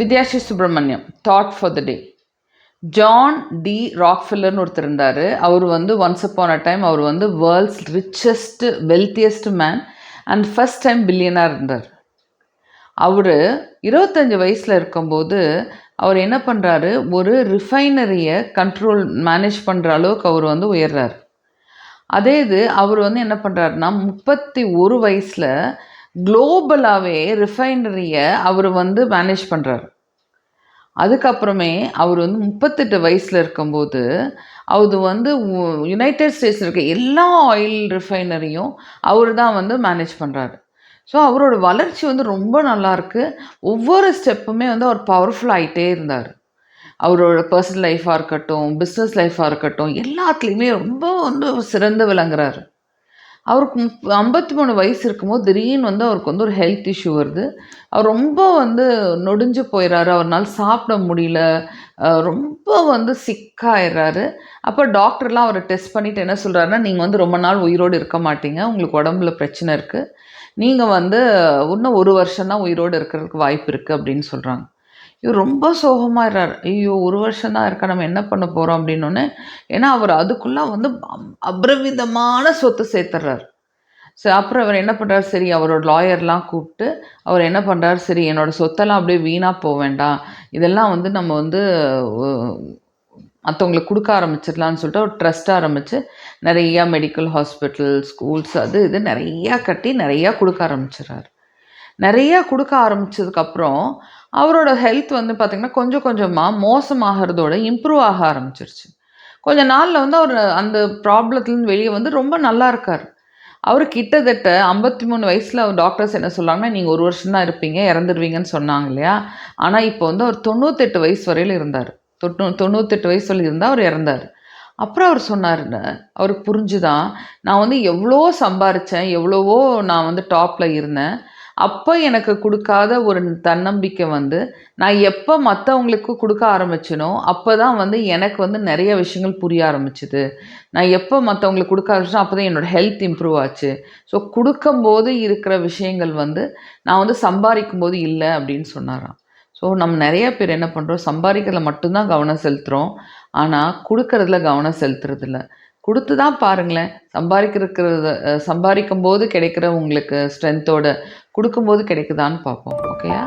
Vidyashri Subramaniam thought for the day John D ராக்ஃபில்லர்னு ஒருத்தர் இருந்தார். அவர் வந்து ஒன்ஸ் அப்பான் அ டைம் அவர் வந்து world's richest wealthiest man and first time பில்லியனாக இருந்தார். அவர் இருபத்தஞ்சி வயசில் இருக்கும்போது அவர் என்ன பண்ணுறாரு ஒரு ரிஃபைனரியை கண்ட்ரோல் மேனேஜ் பண்ணுற அளவுக்கு அவர் வந்து உயர்றார். அதே இது அவர் வந்து என்ன பண்ணுறாருன்னா முப்பத்தி ஒரு வயசில் குளோபலாகவே ரிஃபைனரியை அவர் வந்து மேனேஜ் பண்ணுறாரு அதுக்கப்புறமே அவர் வந்து முப்பத்தெட்டு வயசில் இருக்கும்போது அது வந்து யுனைடெட் ஸ்டேட்ஸில் இருக்க எல்லா ஆயில் ரிஃபைனரியும் அவர் தான் வந்து மேனேஜ் பண்ணுறாரு ஸோ அவரோட வளர்ச்சி வந்து ரொம்ப நல்லாயிருக்கு ஒவ்வொரு ஸ்டெப்புமே வந்து அவர் பவர்ஃபுல் ஆகிட்டே இருந்தார். அவரோட பர்சனல் லைஃப்பாக இருக்கட்டும் பிஸ்னஸ் லைஃபாக இருக்கட்டும் எல்லாத்துலேயுமே ரொம்ப வந்து சிறந்து விளங்குறாரு. அவருக்கு முப் ஐம்பத்தி மூணு வயசு இருக்கும்போது திடீர்னு வந்து அவருக்கு வந்து ஒரு ஹெல்த் இஷ்யூ வருது. அவர் ரொம்ப வந்து நொடிஞ்சு போயிடுறாரு அவர்னால சாப்பிட முடியல. ரொம்ப வந்து சிக்காயிடுறாரு அப்போ டாக்டர்லாம் அவரை டெஸ்ட் பண்ணிவிட்டு என்ன சொல்கிறாருன்னா நீங்கள் வந்து ரொம்ப நாள் உயிரோடு இருக்க மாட்டீங்க. உங்களுக்கு உடம்புல பிரச்சனை இருக்குது நீங்கள் வந்து இன்னும் ஒரு வருஷம்தான் உயிரோடு இருக்கிறதுக்கு வாய்ப்பு இருக்குது அப்படின்னு சொல்கிறாங்க இவர் ரொம்ப சோகமாயிடுறாரு ஐயோ ஒரு வருஷம் தான் இருக்கா நம்ம என்ன பண்ண போகிறோம் அப்படின்னோடனே ஏன்னா அவர் அதுக்குள்ளே வந்து அம்- அபரிவிதமான சொத்து சேர்த்துறாரு. சரி அப்புறம் அவர் என்ன பண்ணுறாரு சரி அவரோட லாயர்லாம் கூப்பிட்டு அவர் என்ன பண்ணுறாரு சரி என்னோட சொத்தெல்லாம் அப்படியே வீணாக போக வேண்டாம். இதெல்லாம் வந்து நம்ம வந்து மற்றவங்களுக்கு கொடுக்க ஆரம்பிச்சிடலான்னு சொல்லிட்டு ஒரு ட்ரஸ்ட் ஆரம்பித்து நிறையா மெடிக்கல் ஹாஸ்பிட்டல் ஸ்கூல்ஸ் அது இது நிறையா கட்டி நிறையா கொடுக்க ஆரம்பிச்சிடுறாரு. நிறையா கொடுக்க ஆரம்பிச்சதுக்கப்புறம் அவரோட ஹெல்த் வந்து பார்த்திங்கன்னா கொஞ்சம் கொஞ்சமாக மோசமாகிறதோட இம்ப்ரூவ் ஆக ஆரம்பிச்சிருச்சு. கொஞ்ச நாளில் வந்து அவர் அந்த ப்ராப்ளத்துலேருந்து வெளியே வந்து ரொம்ப நல்லா இருக்கார். அவர் கிட்டத்தட்ட ஐம்பத்தி மூணு வயசில் அவர் டாக்டர்ஸ் என்ன சொல்லாங்கன்னா நீங்கள் ஒரு வருஷம் தான் இருப்பீங்க இறந்துருவீங்கன்னு சொன்னாங்க இல்லையா? ஆனால் இப்போ வந்து அவர் தொண்ணூத்தெட்டு வயசு வரையில் இருந்தார். தொண்ணூ தொண்ணூத்தெட்டு வயசு வரையில் இருந்தால் அவர் இறந்தார். அப்புறம் அவர் சொன்னார் அவருக்கு புரிஞ்சுதான் நான் வந்து எவ்வளோ சம்பாரித்தேன் எவ்வளவோ நான் வந்து டாப்பில் இருந்தேன். அப்போ எனக்கு கொடுக்காத ஒரு தன்னம்பிக்கை வந்து நான் எப்போ மற்றவங்களுக்கு கொடுக்க ஆரம்பிச்சனோ அப்போ தான் வந்து எனக்கு வந்து நிறைய விஷயங்கள் புரிய ஆரம்பிச்சுது. நான் எப்போ மற்றவங்களுக்கு கொடுக்க ஆரம்பிச்சோ அப்போ தான் என்னோடய ஹெல்த் இம்ப்ரூவ் ஆச்சு. ஸோ கொடுக்கும்போது இருக்கிற விஷயங்கள் வந்து நான் வந்து சம்பாதிக்கும் போது இல்லை அப்படின்னு சொன்னாராம். ஸோ நம்ம நிறைய பேர் என்ன பண்ணுறோம் சம்பாதிக்கிறதுல மட்டும்தான் கவனம் செலுத்துகிறோம் ஆனால் கொடுக்கறதுல கவனம் செலுத்துறதில்ல. கொடுத்து தான் பாருங்களேன். சம்பாதிக்கிறத சம்பாதிக்கும் போது கிடைக்கிற உங்களுக்கு ஸ்ட்ரென்த்தோட கொடுக்கும்போது கிடைக்குதான்னு பார்ப்போம். ஓகேயா